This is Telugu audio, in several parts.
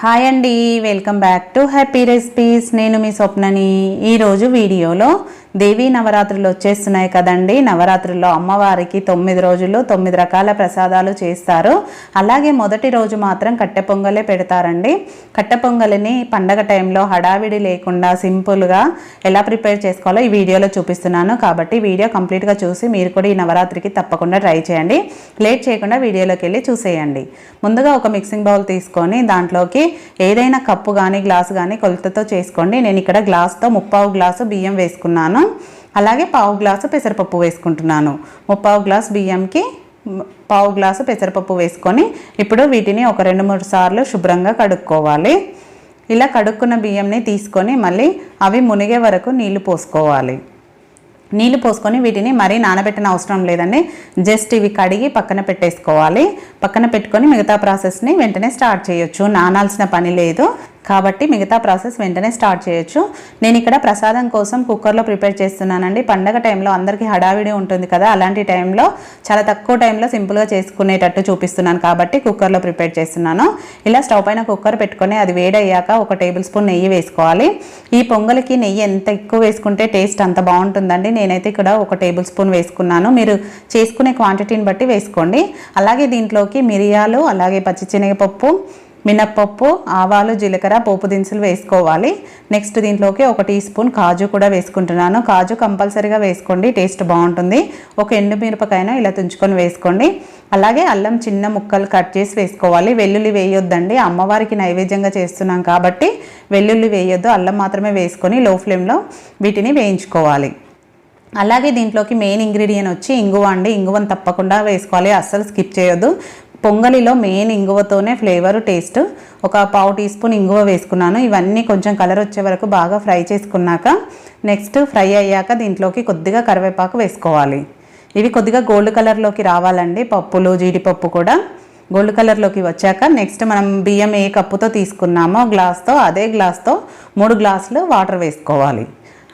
హాయ్ అండి welcome back to happy recipes నేను మీ స్వప్నని. ఈరోజు వీడియోలో దేవీ నవరాత్రులు వచ్చేస్తున్నాయి కదండి. నవరాత్రుల్లో అమ్మవారికి తొమ్మిది రోజులు తొమ్మిది రకాల ప్రసాదాలు చేస్తారు. అలాగే మొదటి రోజు మాత్రం కట్టె పొంగలే పెడతారండి. కట్టె పొంగలిని పండగ టైంలో హడావిడి లేకుండా సింపుల్గా ఎలా ప్రిపేర్ చేసుకోవాలో ఈ వీడియోలో చూపిస్తున్నాను. కాబట్టి వీడియో కంప్లీట్గా చూసి మీరు కూడా ఈ నవరాత్రికి తప్పకుండా ట్రై చేయండి. లేట్ చేయకుండా వీడియోలోకి వెళ్ళి చూసేయండి. ముందుగా ఒక మిక్సింగ్ బౌల్ తీసుకొని దాంట్లోకి ఏదైనా కప్పు కానీ గ్లాసు కానీ కొలతతో చేసుకోండి. నేను ఇక్కడ గ్లాస్తో ముప్పావు గ్లాసు బియ్యం వేసుకున్నాను. అలాగే పావు గ్లాసు పెసరపప్పు వేసుకుంటున్నాను. ముప్పావు గ్లాసు బియ్యంకి పావు గ్లాసు పెసరపప్పు వేసుకొని ఇప్పుడు వీటిని ఒక రెండు మూడు సార్లు శుభ్రంగా కడుక్కోవాలి. ఇలా కడుక్కున్న బియ్యంని తీసుకొని మళ్ళీ అవి మునిగే వరకు నీళ్ళు పోసుకోవాలి. నీళ్ళు పోసుకొని వీటిని మరీ నానబెట్టిన అవసరం లేదండి. జస్ట్ ఇవి కడిగి పక్కన పెట్టేసుకోవాలి. పక్కన పెట్టుకొని మిగతా ప్రాసెస్ని వెంటనే స్టార్ట్ చేయొచ్చు. నానాల్సిన పని లేదు. కాబట్టి మిగతా ప్రాసెస్ వెంటనే స్టార్ట్ చేయొచ్చు. నేను ఇక్కడ ప్రసాదం కోసం కుక్కర్లో ప్రిపేర్ చేస్తున్నానండి. పండగ టైంలో అందరికీ హడావిడి ఉంటుంది కదా అలాంటి టైంలో చాలా తక్కువ టైంలో సింపుల్గా చేసుకునేటట్టు చూపిస్తున్నాను కాబట్టి కుక్కర్లో ప్రిపేర్ చేస్తున్నాను. ఇలా స్టవ్ పైన కుక్కర్ పెట్టుకొని అది వేడయ్యాక ఒక టేబుల్ స్పూన్ నెయ్యి వేసుకోవాలి. ఈ పొంగలికి నెయ్యి ఎంత ఎక్కువ వేసుకుంటే టేస్ట్ అంత బాగుంటుందండి. నేనైతే ఇక్కడ ఒక టేబుల్ స్పూన్ వేసుకున్నాను. మీరు చేసుకునే క్వాంటిటీని బట్టి వేసుకోండి. అలాగే దీంట్లోకి మిరియాలు అలాగే పచ్చిశనగపప్పు మినప్పప్పు ఆవాలు జీలకర్ర పోపు దినుసులు వేసుకోవాలి. నెక్స్ట్ దీంట్లోకి ఒక టీ స్పూన్ కాజు కూడా వేసుకుంటున్నాను. కాజు కంపల్సరీగా వేసుకోండి టేస్ట్ బాగుంటుంది. ఒక ఎండు మిరపకాయన ఇలా తుంచుకొని వేసుకోండి. అలాగే అల్లం చిన్న ముక్కలు కట్ చేసి వేసుకోవాలి. వెల్లుల్లి వేయొద్దండి. అమ్మవారికి నైవేద్యంగా చేస్తున్నాం కాబట్టి వెల్లుల్లి వేయొద్దు. అల్లం మాత్రమే వేసుకొని లో ఫ్లేమ్లో వీటిని వేయించుకోవాలి. అలాగే దీంట్లోకి మెయిన్ ఇంగ్రీడియంట్ వచ్చి ఇంగువ అండి. ఇంగువను తప్పకుండా వేసుకోవాలి. అస్సలు స్కిప్ చేయొద్దు. పొంగలిలో మెయిన్ ఇంగువతోనే ఫ్లేవర్ టేస్ట్. ఒక పావు టీ స్పూన్ ఇంగువ వేసుకున్నాను. ఇవన్నీ కొంచెం కలర్ వచ్చే వరకు బాగా ఫ్రై చేసుకున్నాక నెక్స్ట్ ఫ్రై అయ్యాక దీంట్లోకి కొద్దిగా కరివేపాకు వేసుకోవాలి. ఇవి కొద్దిగా గోల్డ్ కలర్లోకి రావాలండి పప్పులు జీడిపప్పు కూడా. గోల్డ్ కలర్లోకి వచ్చాక నెక్స్ట్ మనం బియ్యం ఏ కప్పుతో తీసుకున్నామో గ్లాస్తో అదే గ్లాస్తో మూడు గ్లాసులు వాటర్ వేసుకోవాలి.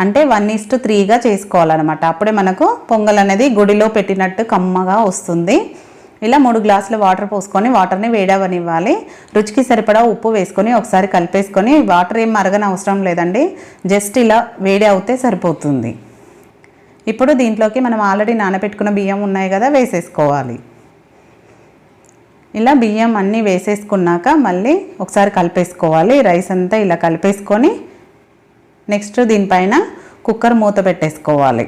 అంటే వన్ ఈస్ట్ త్రీగా చేసుకోవాలన్నమాట. అప్పుడే మనకు పొంగల్ అనేది గుడిలో పెట్టినట్టు కమ్మగా వస్తుంది. ఇలా మూడు గ్లాసుల వాటర్ పోసుకొని వాటర్ని వేడవనివ్వాలి. రుచికి సరిపడా ఉప్పు వేసుకొని ఒకసారి కలిపేసుకొని వాటర్ ఏం మరగని అవసరం లేదండి. జస్ట్ ఇలా వేడి అవుతే సరిపోతుంది. ఇప్పుడు దీంట్లోకి మనం ఆల్రెడీ నానబెట్టుకున్న బియ్యం ఉన్నాయి కదా వేసేసుకోవాలి. ఇలా బియ్యం అన్నీ వేసేసుకున్నాక మళ్ళీ ఒకసారి కలిపేసుకోవాలి. రైస్ అంతా ఇలా కలిపేసుకొని నెక్స్ట్ దీనిపైన కుక్కర్ మూత పెట్టేసుకోవాలి.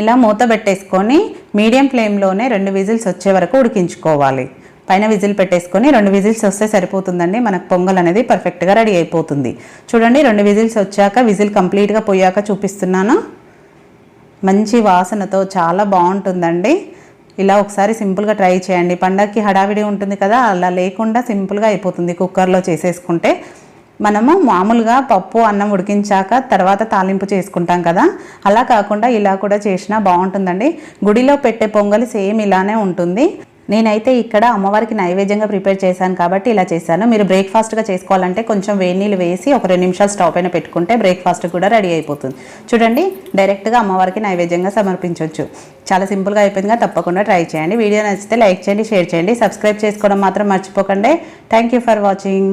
ఇలా మూత పెట్టేసుకొని మీడియం ఫ్లేమ్లోనే రెండు విజిల్స్ వచ్చే వరకు ఉడికించుకోవాలి. పైన విజిల్ పెట్టేసుకొని రెండు విజిల్స్ వస్తే సరిపోతుందండి. మనకు పొంగల్ అనేది పర్ఫెక్ట్గా రెడీ అయిపోతుంది. చూడండి రెండు విజిల్స్ వచ్చాక విజిల్ కంప్లీట్గా పోయాక చూపిస్తున్నాను. మంచి వాసనతో చాలా బాగుంటుందండి. ఇలా ఒకసారి సింపుల్గా ట్రై చేయండి. పండగకి హడావిడి ఉంటుంది కదా అలా లేకుండా సింపుల్గా అయిపోతుంది కుక్కర్లో చేసేసుకుంటే. మనము మామూలుగా పప్పు అన్నం ఉడికించాక తర్వాత తాలింపు చేసుకుంటాం కదా. అలా కాకుండా ఇలా కూడా చేసినా బాగుంటుందండి. గుడిలో పెట్టే పొంగలి సేమ్ ఇలానే ఉంటుంది. నేనైతే ఇక్కడ అమ్మవారికి నైవేద్యంగా ప్రిపేర్ చేశాను కాబట్టి ఇలా చేశాను. మీరు బ్రేక్ఫాస్ట్గా చేసుకోవాలంటే కొంచెం వేడి నీళ్ళు వేసి ఒక రెండు నిమిషాలు స్టవ్ పైన పెట్టుకుంటే బ్రేక్ఫాస్ట్ కూడా రెడీ అయిపోతుంది. చూడండి డైరెక్ట్గా అమ్మవారికి నైవేద్యంగా సమర్పించవచ్చు చాలా సింపుల్గా అయిపోయిందిగా తప్పకుండా ట్రై చేయండి. వీడియో నచ్చితే లైక్ చేయండి షేర్ చేయండి. సబ్స్క్రైబ్ చేసుకోవడం మాత్రం మర్చిపోకండి. Thank you for watching.